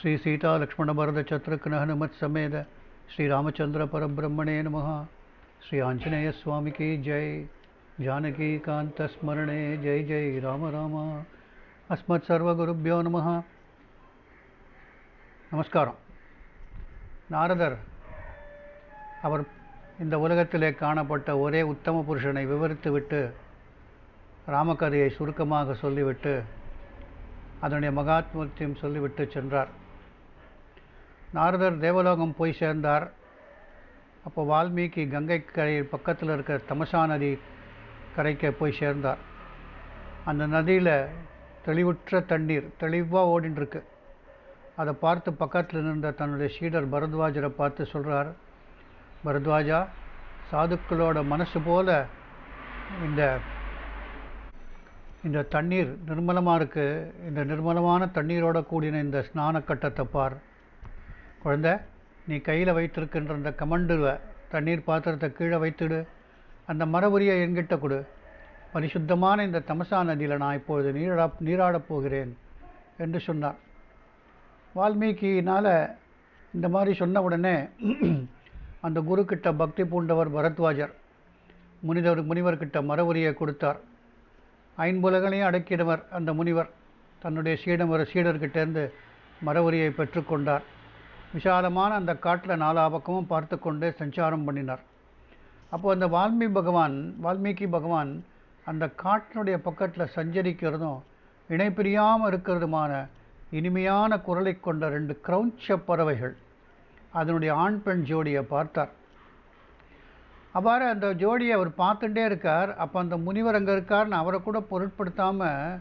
ஸ்ரீ சீதா லக்ஷ்மணபரத சத்ருக்னஹ நமத்சமேத சமேத ஸ்ரீராமச்சந்திர பரபிரம்மணே நம ஸ்ரீ ஆஞ்சநேய சுவாமிக்கு ஜெய். ஜானகி காந்த ஸ்மரணே ஜெய் ஜெய் ராம ராம. அஸ்மத் சர்வகுருப்பியோ நம நமஸ்காரம். நாரதர் அவர் இந்த உலகத்திலே காணப்பட்ட ஒரே உத்தம புருஷனை விவரித்துவிட்டு ராமகதையை சுருக்கமாக சொல்லிவிட்டு அதனுடைய மகாத்மத்தியம் சொல்லிவிட்டு சென்றார். நாரதர் தேவலோகம் போய் சேர்ந்தார். அப்போ வால்மீகி கங்கை கரை பக்கத்தில் இருக்கிற தமசா நதி கரைக்கு போய் சேர்ந்தார். அந்த நதியில் தெளிவுற்ற தண்ணீர் தெளிவாக ஓடின்னு அதை பார்த்து பக்கத்தில் இருந்த தன்னுடைய சீடர் பரத்வாஜரை பார்த்து சொல்கிறார் பரத்வாஜா சாதுக்களோட மனசு போல் இந்த இந்த தண்ணீர் நிர்மலமாக இருக்குது இந்த நிர்மலமான தண்ணீரோட கூடின இந்த ஸ்நான கட்டத்தை பார். குழந்தை நீ கையில் வைத்திருக்கின்ற அந்த கமண்டுவை தண்ணீர் பாத்திரத்தை கீழே வைத்துடு. அந்த மரபுரியை என்கிட்ட கொடு. பரிசுத்தமான இந்த தமசா நதியில் நான் இப்பொழுது நீரா நீராடப் போகிறேன் என்று சொன்னார். வால்மீகியினால் இந்த மாதிரி சொன்ன உடனே அந்த குருக்கிட்ட பக்தி பூண்டவர் பரத்வாஜர் முனிவர் முனிவர்கிட்ட மரபுரியை கொடுத்தார். ஐம்புலகளையும் அடக்கினவர் அந்த முனிவர். தன்னுடைய சீடமர சீடர்கிட்டேருந்து மரவரியை பெற்றுக்கொண்டார். விசாலமான அந்த காட்டில் நாலா பக்கமும் பார்த்து கொண்டே சஞ்சாரம் பண்ணினார். அப்போது அந்த வால்மி பகவான் வால்மீகி பகவான் அந்த காட்டினுடைய பக்கத்தில் சஞ்சரிக்கிறதும் இணைப்பிரியாமல் இருக்கிறதுமான இனிமையான குரலை கொண்ட ரெண்டு கிரௌஞ்ச பறவைகள் அதனுடைய ஆண் பெண் ஜோடியை பார்த்தார். அவ்வாறு அந்த ஜோடியை அவர் பார்த்துட்டே இருக்கார். அப்போ அந்த முனிவர் அங்கே இருக்கார்னு அவரை கூட பொருட்படுத்தாமல்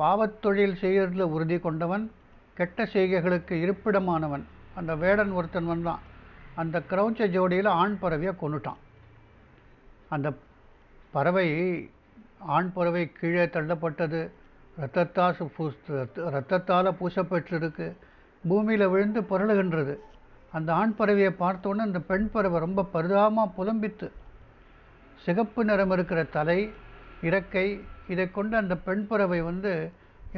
பாவத்தொழில் செய்கிறதுல உறுதி கொண்டவன் கெட்ட செய்கைகளுக்கு இருப்பிடமானவன். அந்த வேடன் ஒருத்தன் வந்தான். அந்த கிரௌச்ச ஜோடியில் ஆண் பறவையை கொண்டுட்டான் அந்த பறவை ஆண் பறவை கீழே தள்ளப்பட்டது. இரத்தத்தால் பூ இரத்தத்தால் பூசப்பெற்றிருக்கு பூமியில் விழுந்து புரளுகின்றது. அந்த ஆண் பறவையை பார்த்தோன்னே அந்த பெண் பறவை ரொம்ப பரிதாபமாக புலம்பித்து சிகப்பு நிறம் இருக்கிற தலை இறக்கை இதை கொண்டு அந்த பெண் பறவை வந்து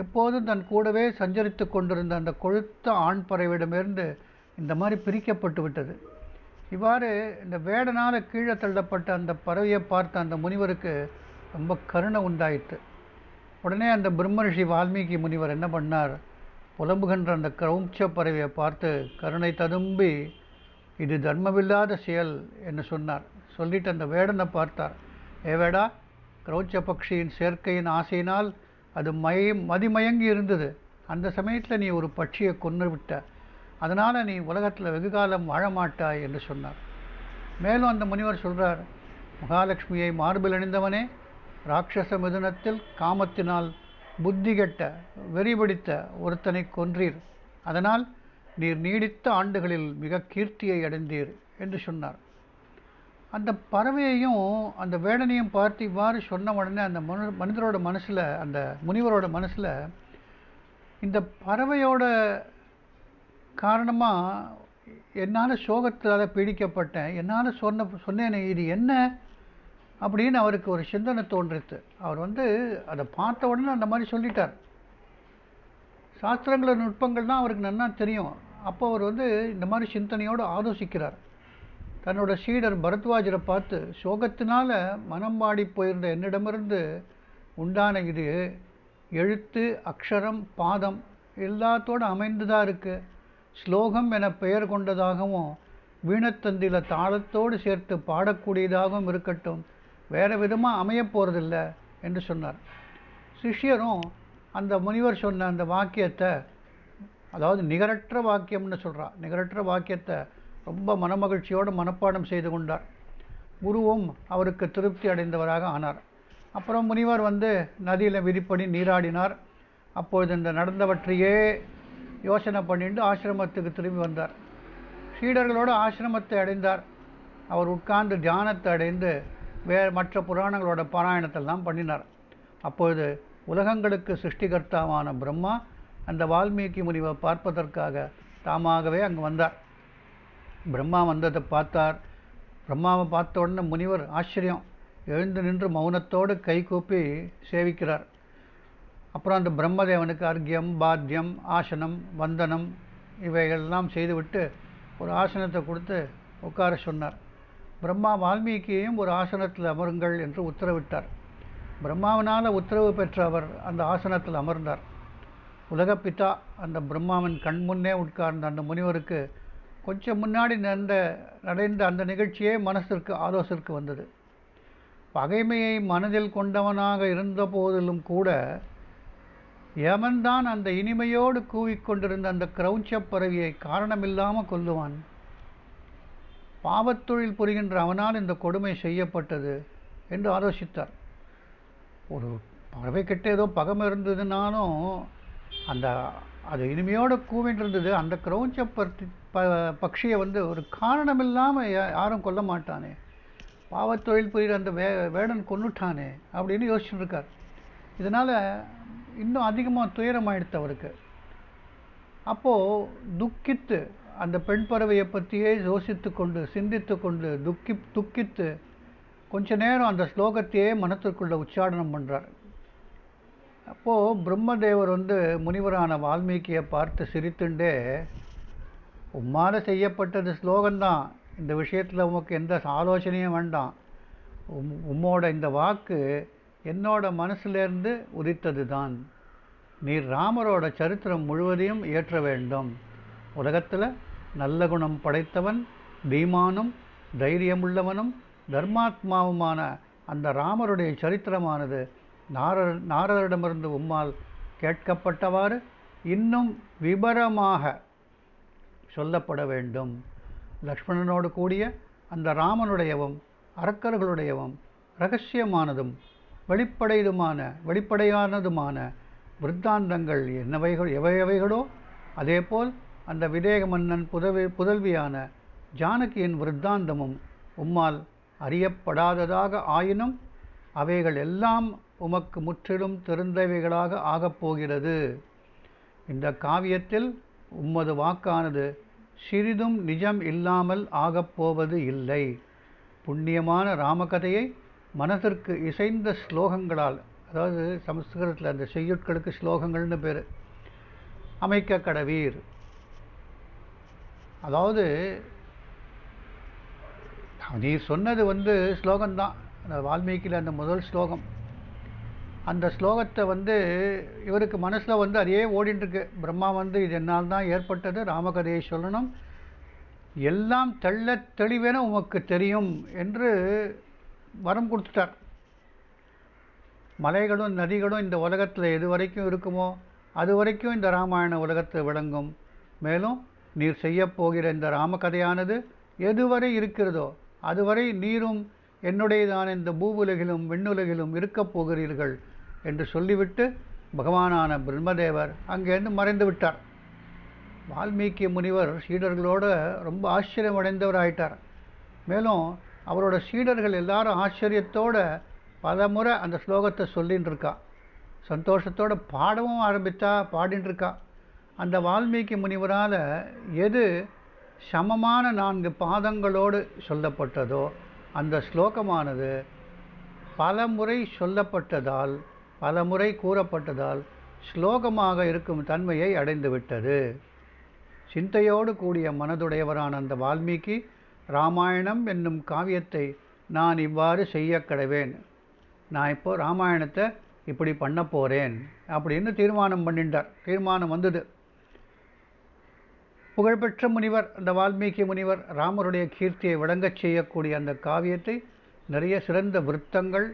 எப்போதும் தன் கூடவே சஞ்சரித்து கொண்டிருந்த அந்த கொழுத்த ஆண் பறவையிடமிருந்து இந்த மாதிரி பிரிக்கப்பட்டு விட்டது. இவ்வாறு இந்த வேடனால் கீழே தள்ளப்பட்ட அந்த பறவையை பார்த்த அந்த முனிவருக்கு ரொம்ப கருணை உண்டாயிற்று. உடனே அந்த பிரம்மரிஷி வால்மீகி முனிவர் என்ன பண்ணார்? புலம்புகின்ற அந்த கிரௌஞ்ச பறவையை பார்த்து கருணை ததும்பி இது தர்மமில்லாத செயல் என்று சொன்னார். சொல்லிட்டு அந்த வேடனை பார்த்தார். ஏ வேடா கிரௌச்ச பக்ஷியின் சேர்க்கையின் ஆசையினால் அது மய மதிமயங்கி இருந்தது. அந்த சமயத்தில் நீ ஒரு பட்சியை கொன்று விட்ட. அதனால் நீ உலகத்தில் வெகு காலம் வாழ மாட்டாய் என்று சொன்னார். மேலும் அந்த முனிவர் சொல்கிறார் மகாலட்சுமியை மார்பில் அணிந்தவனே ராட்சச மிதுனத்தில் காமத்தினால் புத்தி கெட்ட வெறிபிடித்த ஒருத்தனை கொன்றீர். அதனால் நீர் நீடித்த ஆண்டுகளில் மிக கீர்த்தியை அடைந்தீர் என்று சொன்னார். அந்த பறவையையும் அந்த வேடனையும் பார்த்து இவ்வாறு சொன்ன உடனே அந்த மனு மனிதரோட மனசில் அந்த முனிவரோட மனசில் இந்த பறவையோட காரணமாக என்னால் சோகத்தால் பீடிக்கப்பட்டேன் என்னால் சொன்ன சொன்னேனே இது என்ன? அப்படின்னு அவருக்கு ஒரு சிந்தனை தோன்றுது அவர் வந்து அதை பார்த்த உடனே அந்த மாதிரி சொல்லிட்டார். சாஸ்திரங்கள நுட்பங்கள் தான் அவருக்கு நன்னா தெரியும். அப்போ அவர் வந்து இந்த மாதிரி சிந்தனையோடு ஆலோசிக்கிறார். தன்னோட சீடர் பரத்வாஜரை பார்த்து சோகத்தினால் மனம்பாடி போயிருந்த என்னிடமிருந்து உண்டான இது எழுத்து அக்ஷரம் பாதம் எல்லாத்தோடு அமைந்துதான் இருக்குது ஸ்லோகம் என பெயர் கொண்டதாகவும் வீணத்தந்தியில் தாளத்தோடு சேர்த்து பாடக்கூடியதாகவும் இருக்கட்டும். வேறு விதமாக அமைய போகிறதில்ல என்று சொன்னார். சிஷ்யரும் அந்த முனிவர் சொன்ன அந்த வாக்கியத்தை அதாவது நிகரற்ற வாக்கியம்னு சொல்கிறா நிகரற்ற வாக்கியத்தை ரொம்ப மனமகிழ்ச்சியோடு மனப்பாடம் செய்து கொண்டார். குருவும் அவருக்கு திருப்தி அடைந்தவராக ஆனார். அப்புறம் முனிவர் வந்து நதியில் விதிப்படி நீராடினார். அப்பொழுது இந்த நடந்தவற்றையே யோசனை பண்ணிட்டு ஆசிரமத்துக்கு திரும்பி வந்தார். சீடர்களோடு ஆசிரமத்தை அடைந்தார். அவர் உட்கார்ந்து தியானத்தை அடைந்து வேறு மற்ற புராணங்களோட பாராயணத்தெல்லாம் பண்ணினார். அப்பொழுது உலகங்களுக்கு சிருஷ்டிகர்த்தாவான பிரம்மா அந்த வால்மீகி முனிவை பார்ப்பதற்காக தாமாகவே அங்கு வந்தார். பிரம்மா வந்ததை பார்த்தார். பிரம்மாவை பார்த்த உடனே முனிவர் ஆச்சரியம். எழுந்து நின்று மௌனத்தோடு கைகூப்பி சேவிக்கிறார். அப்புறம் அந்த பிரம்மதேவனுக்கு அர்க்கியம் பாத்தியம் ஆசனம் வந்தனம் இவைகள்லாம் செய்துவிட்டு ஒரு ஆசனத்தை கொடுத்து உட்கார சொன்னார். பிரம்மா வால்மீகியையும் ஒரு ஆசனத்தில் அமருங்கள் என்று உத்தரவிட்டார். பிரம்மாவினால் உத்தரவு பெற்ற அவர் அந்த ஆசனத்தில் அமர்ந்தார். உலகப்பித்தா அந்த பிரம்மாவின் கண் முன்னே உட்கார்ந்த அந்த முனிவருக்கு கொஞ்சம் முன்னாடி நடந்த நடந்த அந்த நிகழ்ச்சியே மனசிற்கு ஆலோசனைக்கு வந்தது. பகைமையை மனதில் கொண்டவனாக இருந்த போதிலும் கூட எவன்தான் அந்த இனிமையோடு கூவிக்கொண்டிருந்த அந்த கிரௌஞ்சப் பறவையை காரணமில்லாமல் கொல்லுவான். பாவத்தொழில் புரிகின்ற அவனால் இந்த கொடுமை செய்யப்பட்டது என்று ஆலோசித்தார். ஒரு பறவை கிட்ட ஏதோ பகம் இருந்ததுனாலும் அந்த அது இனிமையோடு கூவின்றிருந்தது. அந்த கிரௌஞ்ச பருத்தி ப பக்ஷியை வந்து ஒரு காரணமில்லாமல் யாரும் கொல்ல மாட்டானே. பாவத்தொழில் புரிகிற அந்த வே வேடன் கொன்னுட்டானே அப்படின்னு யோசிச்சுருக்கார் இதனால் இன்னும் அதிகமாக துயரமாயிடுத்து அவருக்கு. அப்போது துக்கித்து அந்த பெண் பறவையை பற்றியே யோசித்து கொண்டு சிந்தித்து கொண்டு துக்கி துக்கித்து கொஞ்ச நேரம் அந்த ஸ்லோகத்தையே மனத்திற்குள்ள உச்சாடனம் பண்ணுறார் அப்போது பிரம்மதேவர் வந்து முனிவரான வால்மீகியை பார்த்து சிரித்துண்டே உம்மால் செய்யப்பட்டது ஸ்லோகம்தான். இந்த விஷயத்தில் உமக்கு எந்த ஆலோசனையும் வேண்டாம். உம் உம்மோட இந்த வாக்கு என்னோட மனசுலேருந்து உதித்தது தான் நீர் ராமரோட சரித்திரம் முழுவதையும் இயற்ற வேண்டும். உலகத்தில் நல்ல குணம் படைத்தவன் தீமானும் தைரியமுள்ளவனும் தர்மாத்மாவுமான அந்த ராமருடைய சரித்திரமானது நாரர் நாரதரிடமிருந்து உம்மால் கேட்கப்பட்டவாறு இன்னும் விபரமாக சொல்லப்பட வேண்டும் லக்ஷ்மணனோடு கூடிய அந்த ராமனுடையவும் அரக்கர்களுடையவும் ரகசியமானதும் வெளிப்படையுமான வெளிப்படையானதுமான விருத்தாந்தங்கள் என்னவைகள் எவையவைகளோ அதேபோல் அந்த விதேக மன்னன் புதவி புதல்வியான ஜானகியின் விருத்தாந்தமும் உம்மால் அறியப்படாததாக ஆயினும் அவைகள் எல்லாம் உமக்கு முற்றிலும் தெரிந்தவைகளாக ஆகப்போகிறது. இந்த காவியத்தில் உம்மது வாக்கானது சிறிதும் நிஜம் இல்லாமல் ஆகப்போவது இல்லை. புண்ணியமான ராமகதையை மனதிற்கு இசைந்த ஸ்லோகங்களால் அதாவது சமஸ்கிருதத்தில் அந்த செய்யுட்களுக்கு ஸ்லோகங்கள்னு பேர் அமைக்க கடவீர். அதாவது நீ சொன்னது வந்து ஸ்லோகம்தான். அந்த வால்மீகியில் அந்த முதல் ஸ்லோகம். அந்த ஸ்லோகத்தை வந்து இவருக்கு மனசில் வந்து அதே ஓடிட்டுருக்கு பிரம்மா வந்து இது என்னால் தான் ஏற்பட்டது ராமகதையை சொல்லணும். எல்லாம் தெள்ள தெளிவென உமக்கு தெரியும் என்று வரம் கொடுத்துட்டார். மலைகளும் நதிகளும் இந்த உலகத்தில் எது வரைக்கும் இருக்குமோ அது வரைக்கும் இந்த ராமாயண உலகத்தை விளங்கும். மேலும் நீர் செய்யப்போகிற இந்த ராமகதையானது எதுவரை இருக்கிறதோ அதுவரை நீரும் என்னுடையதான இந்த பூவுலகிலும் விண்ணுலகிலும் இருக்கப் போகிறீர்கள். என்று சொல்லிவிட்டு பகவானான பிரம்மதேவர் அங்கேருந்து மறைந்து விட்டார். வால்மீகி முனிவர் சீடர்களோடு ரொம்ப ஆச்சரியமடைந்தவர் ஆயிட்டார் மேலும் அவரோட சீடர்கள் எல்லாரும் ஆச்சரியத்தோட பல முறை அந்த ஸ்லோகத்தை சொல்லின்னு இருக்கா பாடவும் ஆரம்பித்தா பாடின்னு இருக்கா அந்த வால்மீகி முனிவரால் எது சமமான நான்கு பாதங்களோடு சொல்லப்பட்டதோ அந்த ஸ்லோகமானது பல முறை சொல்லப்பட்டதால் பல முறை கூறப்பட்டதால் ஸ்லோகமாக இருக்கும் தன்மையை அடைந்துவிட்டது. சிந்தையோடு கூடிய மனதுடையவரான அந்த வால்மீகி ராமாயணம் என்னும் காவியத்தை நான் இவ்வாறு செய்ய கடவேன் நான் இப்போ ராமாயணத்தை இப்படி பண்ண போகிறேன் அப்படின்னு தீர்மானம் பண்ணிட்டார். தீர்மானம் வந்தது. புகழ்பெற்ற முனிவர் அந்த வால்மீகி முனிவர் ராமருடைய கீர்த்தியை விளங்கச் செய்யக்கூடிய அந்த காவியத்தை நிறைய சிறந்த விருத்தங்கள்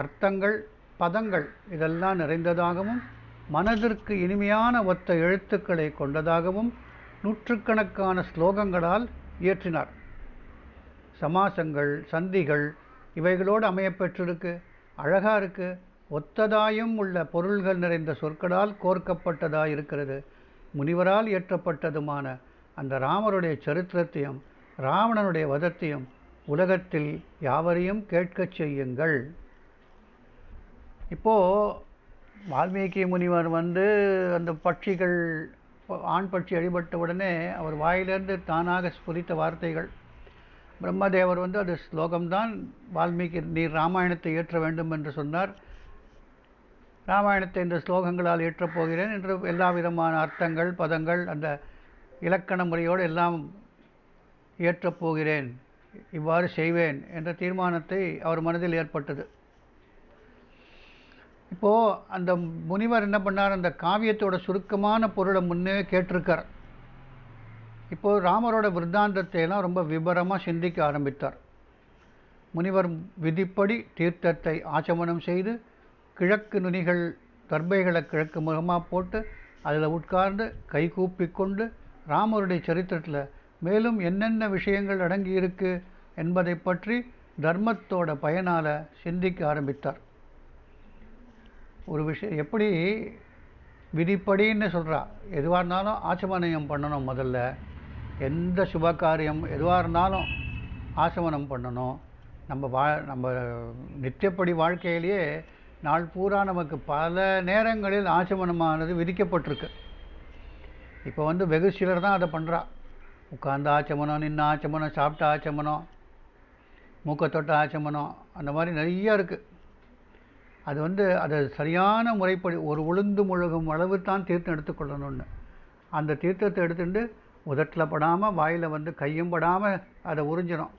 அர்த்தங்கள் பதங்கள் இதெல்லாம் நிறைந்ததாகவும் மனதிற்கு இனிமையான ஒத்த எழுத்துக்களை கொண்டதாகவும் நூற்றுக்கணக்கான ஸ்லோகங்களால் இயற்றினார். சமாசங்கள் சந்திகள் இவைகளோடு அமையப்பெற்றிருக்கு அழகாக இருக்கு. ஒத்ததாயும் உள்ள பொருள்கள் நிறைந்த சொற்களால் கோர்க்கப்பட்டதாக இருக்கிறது. முனிவரால் இயற்றப்பட்டதுமான அந்த ராமருடைய சரித்திரத்தையும் ராவணனுடைய வதத்தையும் உலகத்தில் யாவரையும் கேட்கச் செய்யுங்கள். இப்போது வால்மீகி முனிவர் வந்து அந்த பட்சிகள் ஆண் பட்சி அடிபட்ட உடனே அவர் வாயிலிருந்து தானாக ஸ்புரித்த வார்த்தைகள். பிரம்மதேவர் வந்து அது ஸ்லோகம்தான் வால்மீகி நீர் ராமாயணத்தை இயற்ற வேண்டும் என்று சொன்னார். ராமாயணத்தை இந்த ஸ்லோகங்களால் இயற்றப் போகிறேன் என்று எல்லா விதமான அர்த்தங்கள் பதங்கள் அந்த இலக்கண முறையோடு எல்லாம் இயற்றப் போகிறேன் இவ்வாறு செய்வேன் என்ற தீர்மானத்தை அவர் மனதில் ஏற்பட்டது. இப்போது அந்த முனிவர் என்ன பண்ணார்? அந்த காவியத்தோட சுருக்கமான பொருளை முன்னே கேட்டிருக்கார். இப்போது ராமரோட விருத்தாந்தத்தை எல்லாம் ரொம்ப விபரமாக சிந்திக்க ஆரம்பித்தார். முனிவர் விதிப்படி தீர்த்தத்தை ஆச்சமனம் செய்து கிழக்கு நுனிகள் தர்பைகளை கிழக்கு முகமாக போட்டு அதில் உட்கார்ந்து கை கொண்டு ராமருடைய சரித்திரத்தில் மேலும் என்னென்ன விஷயங்கள் அடங்கி இருக்கு என்பதை பற்றி தர்மத்தோட பயனால் சிந்திக்க ஆரம்பித்தார். ஒரு விஷயம் எப்படி விதிப்படின்னு சொல்கிறா எதுவாக இருந்தாலும் ஆச்சமனம் பண்ணணும் முதல்ல. எந்த சுப காரியம் எதுவாக இருந்தாலும் ஆசமனம் பண்ணணும். நம்ம வா நம்ம நித்தியப்படி வாழ்க்கையிலேயே நாள் பூரா நமக்கு பல நேரங்களில் ஆச்சமனமானது விதிக்கப்பட்டிருக்கு. இப்போ வந்து வெகு சிலர் தான் அதை பண்ணுறா உட்கார்ந்து ஆச்சமனம் நின்று ஆச்சமனம் சாப்பிட்ட ஆச்சமனம் மூக்கத்தொட்ட ஆச்சமனம் அந்த மாதிரி நிறையா இருக்குது அது வந்து அது சரியான முறைப்படி ஒரு உளுந்து முழுகும் அளவு தான் தீர்த்தம் எடுத்துக்கொள்ளணும்னு. அந்த தீர்த்தத்தை எடுத்துட்டு உதட்டில் படாமல் வாயில் வந்து கையும் படாமல் அதை உறிஞ்சிடும்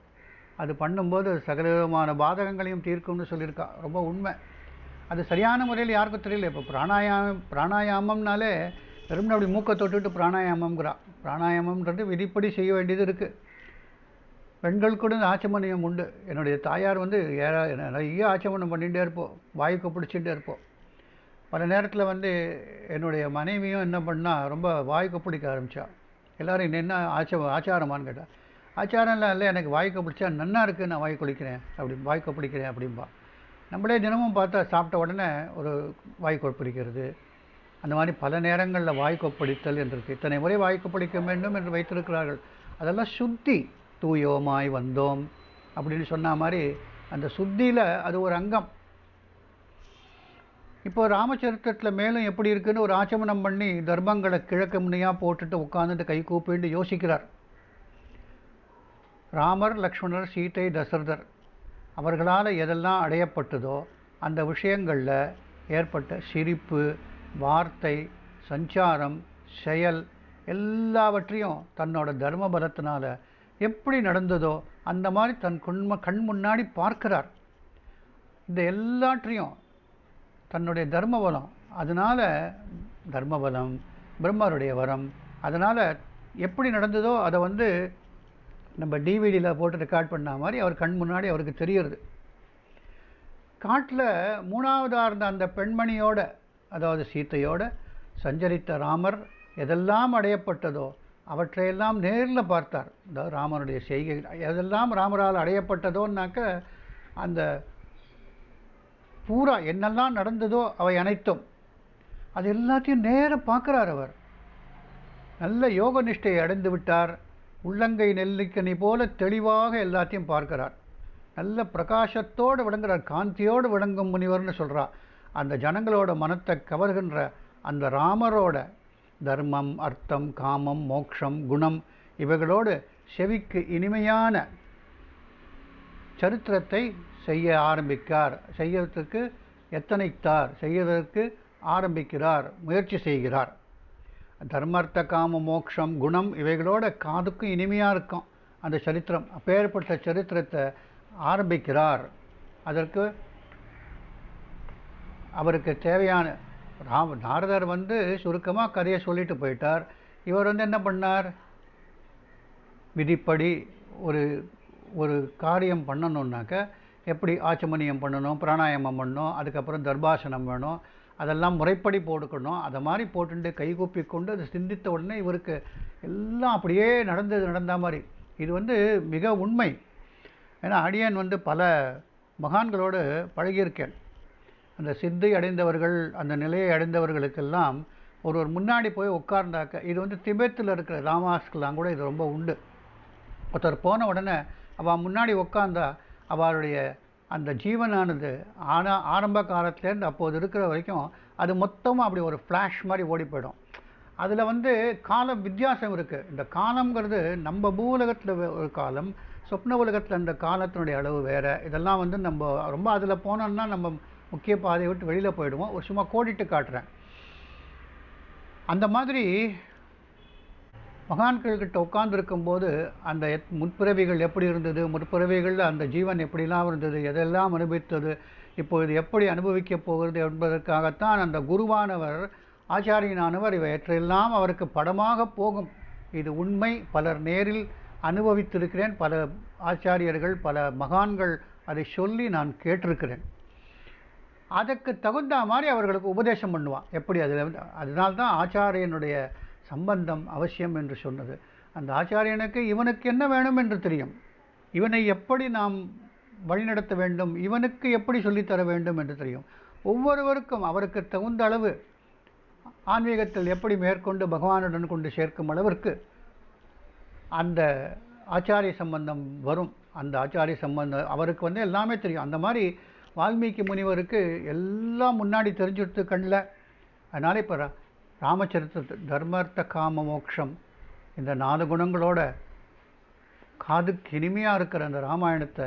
அது பண்ணும்போது சகல விதமான பாதகங்களையும் தீர்க்கும்னு சொல்லியிருக்கா. ரொம்ப உண்மை. அது சரியான முறையில் யாருக்கும் தெரியல. இப்போ பிராணாயாமம் பிராணாயாமம்னாலே வெறும் அப்படி மூக்கை தொட்டுட்டு பிராணாயாமங்கிறா பிராணாயாமம்ன்றது விதிப்படி செய்ய வேண்டியது இருக்குது பெண்களுக்குடன் கூட உண்டு. என்னுடைய தாயார் வந்து ஏற நிறைய ஆச்சமனம் பண்ணிகிட்டே இருப்போம் வாய்க்கு பிடிச்சிட்டே இருப்போம் பல நேரத்தில் வந்து என்னுடைய மனைவியும் என்ன பண்ணால் ரொம்ப வாய்க்கு பிடிக்க ஆரம்பித்தா எல்லோரும் என்ன ஆச்ச ஆச்சாரமான்னு கேட்டால் ஆச்சாரம்லாம் இல்லை எனக்கு வாய்க்கு பிடிச்சா நன்னா இருக்குது நான் வாய் குளிக்கிறேன் அப்படி வாய்க்கு பிடிக்கிறேன் அப்படிம்பா. நம்மளே தினமும் பார்த்தா சாப்பிட்ட உடனே ஒரு வாய் கொப்பளிக்கிறது. அந்த மாதிரி பல நேரங்களில் வாய் கொப்பளித்தல் என்று இருக்கு. இத்தனை முறை வாய் கொப்பளிக்க வேண்டும் என்று வைத்திருக்கிறார்கள். அதெல்லாம் சுத்தி தூயோமாய் வந்தோம் அப்படின்னு சொன்ன மாதிரி அந்த சுத்தியில் அது ஒரு அங்கம். இப்போ ராமச்சரித்திரத்தில் மேலும் எப்படி இருக்குன்னு ஒரு ஆச்சமனம் பண்ணி தர்மங்களை கிழக்கு முன்னையாக போட்டுட்டு உட்காந்துட்டு கை கூப்பிட்டு யோசிக்கிறார். ராமர் லக்ஷ்மணர் சீதை தசரதர் அவர்களால் எதெல்லாம் அடையப்பட்டதோ அந்த விஷயங்களில் ஏற்பட்ட சிரிப்பு வார்த்தை சஞ்சாரம் செயல் எல்லாவற்றையும் தன்னோட தர்ம பலத்தினால் எப்படி நடந்ததோ அந்த மாதிரி தன் குண்ம கண் முன்னாடி பார்க்கிறார். இந்த எல்லாற்றையும் தன்னுடைய தர்ம பலம் அதனால் தர்ம பலம் பிரம்மருடைய வரம் அதனால் எப்படி நடந்ததோ அதை வந்து நம்ம டிவிடியில் போட்டு ரெக்கார்ட் பண்ண மாதிரி அவர் கண் முன்னாடி அவருக்கு தெரியுறது. காட்டில் மூணாவதாக இருந்த அந்த பெண்மணியோட அதாவது சீத்தையோட சஞ்சரித்த ராமர் எதெல்லாம் அடையப்பட்டதோ அவற்றையெல்லாம் நேரில் பார்த்தார். இந்த ராமனுடைய செய்கைகள் எதெல்லாம் ராமரால் அடையப்பட்டதோன்னாக்க அந்த பூரா என்னெல்லாம் நடந்ததோ அவை அனைத்தும் அது எல்லாத்தையும் நேராக பார்க்குறார் அவர். நல்ல யோக நிஷ்டையை அடைந்து விட்டார். உள்ளங்கை நெல்லிக்கனி போல தெளிவாக எல்லாத்தையும் பார்க்கிறார். நல்ல பிரகாசத்தோடு விளங்குறார் காந்தியோடு விளங்கும் முனிவர்னு சொல்கிறா அந்த ஜனங்களோட மனத்தை கவர்கின்ற அந்த ராமரோட தர்மம் அர்த்தம் காமம் மோக்ஷம் குணம் இவைகளோடு செவிக்கு இனிமையான சரித்திரத்தை செய்ய ஆரம்பிக்கார். செய்யறதுக்கு எத்தனைத்தார்? செய்வதற்கு ஆரம்பிக்கிறார் முயற்சி செய்கிறார். தர்மார்த்த காம மோக்ஷம் குணம் இவைகளோட காதுக்கும் இனிமையாக இருக்கும். அந்த சரித்திரம் அப்பேற்பட்ட சரித்திரத்தை ஆரம்பிக்கிறார். அதற்கு அவருக்கு தேவையான ராம நாரதர் வந்து சுருக்கமாக கதையை சொல்லிட்டு போயிட்டார். இவர் வந்து என்ன பண்ணார்? விதிப்படி ஒரு ஒரு காரியம் பண்ணணுன்னாக்க எப்படி ஆச்சமனியம் பண்ணணும் பிராணாயாமம் பண்ணணும் அதுக்கப்புறம் தர்பாசனம் வேணும் அதெல்லாம் முறைப்படி போட்டுக்கணும் அதை மாதிரி போட்டுட்டு கைகூப்பி கொண்டு அதை சிந்தித்த உடனே இவருக்கு எல்லாம் அப்படியே நடந்தது நடந்த மாதிரி. இது வந்து மிக உண்மை. ஏன்னா அடியன் வந்து பல மகான்களோடு பழகியிருக்கேன். அந்த சித்தை அடைந்தவர்கள் அந்த நிலையை அடைந்தவர்களுக்கெல்லாம் ஒருவர் முன்னாடி போய் உட்கார்ந்தாக்க இது வந்து திபெத்தில் இருக்கிற ராமாஸ்கெல்லாம் கூட இது ரொம்ப உண்டு. ஒருத்தர் போன உடனே அவள் முன்னாடி உட்காந்தா அவளுடைய அந்த ஜீவனானது ஆனா ஆரம்ப காலத்துலேருந்து அப்போது இருக்கிற வரைக்கும் அது மொத்தமாக அப்படி ஒரு ஃப்ளாஷ் மாதிரி ஓடி போயிடும். அதில் வந்து காலம் வித்தியாசம் இருக்குது இந்த காலம்ங்கிறது நம்ம பூலகத்தில் ஒரு காலம் சொப்ன உலகத்தில் அந்த காலத்தினுடைய அளவு வேறு. இதெல்லாம் வந்து நம்ம ரொம்ப அதில் போனோம்னா நம்ம முக்கிய பாதையை விட்டு வெளியில் போயிடுவோம். ஒரு சும்மா கோடிட்டு காட்டுறேன். அந்த மாதிரி மகான்கள்கிட்ட உட்கார்ந்துருக்கும்போது போது அந்த முற்பிறவிகள் எப்படி இருந்தது? முற்பிறவிகளில் அந்த ஜீவன் எப்படிலாம் இருந்தது? எதெல்லாம் அனுபவித்தது? இப்பொழுது எப்படி அனுபவிக்கப் போகிறது என்பதற்காகத்தான் அந்த குருவானவர் ஆச்சாரியனானவர் இவற்றையெல்லாம் அவருக்கு படமாக போகும். இது உண்மை. பலர் நேரில் அனுபவித்திருக்கிறேன். பல ஆச்சாரியர்கள் பல மகான்கள் அதை சொல்லி நான் கேட்டிருக்கிறேன். அதுக்கு தகுந்த மாதிரி அவர்களுக்கு உபதேசம் பண்ணுவான். எப்படி அதில் வந்து அதனால்தான் ஆச்சாரியனுடைய சம்பந்தம் அவசியம் என்று சொன்னது. அந்த ஆச்சாரியனுக்கு இவனுக்கு என்ன வேணும் என்று தெரியும். இவனை எப்படி நாம் வழிநடத்த வேண்டும் இவனுக்கு எப்படி சொல்லித்தர வேண்டும் என்று தெரியும். ஒவ்வொருவருக்கும் அவருக்கு தகுந்த அளவு ஆன்மீகத்தில் எப்படி மேற்கொண்டு பகவானுடன் கொண்டு சேர்க்கும் அளவிற்கு அந்த ஆச்சாரிய சம்பந்தம் வரும். அந்த ஆச்சாரிய சம்பந்தம் அவருக்கு வந்து எல்லாமே தெரியும். அந்த மாதிரி வால்மீகி முனிவருக்கு எல்லாம் முன்னாடி தெரிஞ்சுடுத்து கண்ணில் அதனால் இப்போ ராமச்சரித்திர தர்மார்த்த காம மோக்ஷம் இந்த நாலு குணங்களோட காதுக்கு இனிமையாக இருக்கிற அந்த ராமாயணத்தை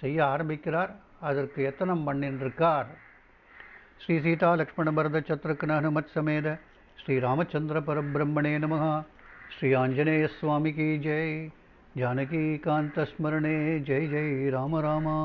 செய்ய ஆரம்பிக்கிறார். அதற்கு எத்தனம் பண்ணின்றிருக்கார். ஸ்ரீ சீதா லக்ஷ்மண பரத சத்ருக்ன ஹனுமத் சமேத ஸ்ரீ ராமச்சந்திர பரபிரம்மணே நமகா ஸ்ரீ ஆஞ்சநேய சுவாமி கி ஜெய் ஜானகி காந்த ஸ்மரணே ஜெய் ஜெய் ராம ராமா.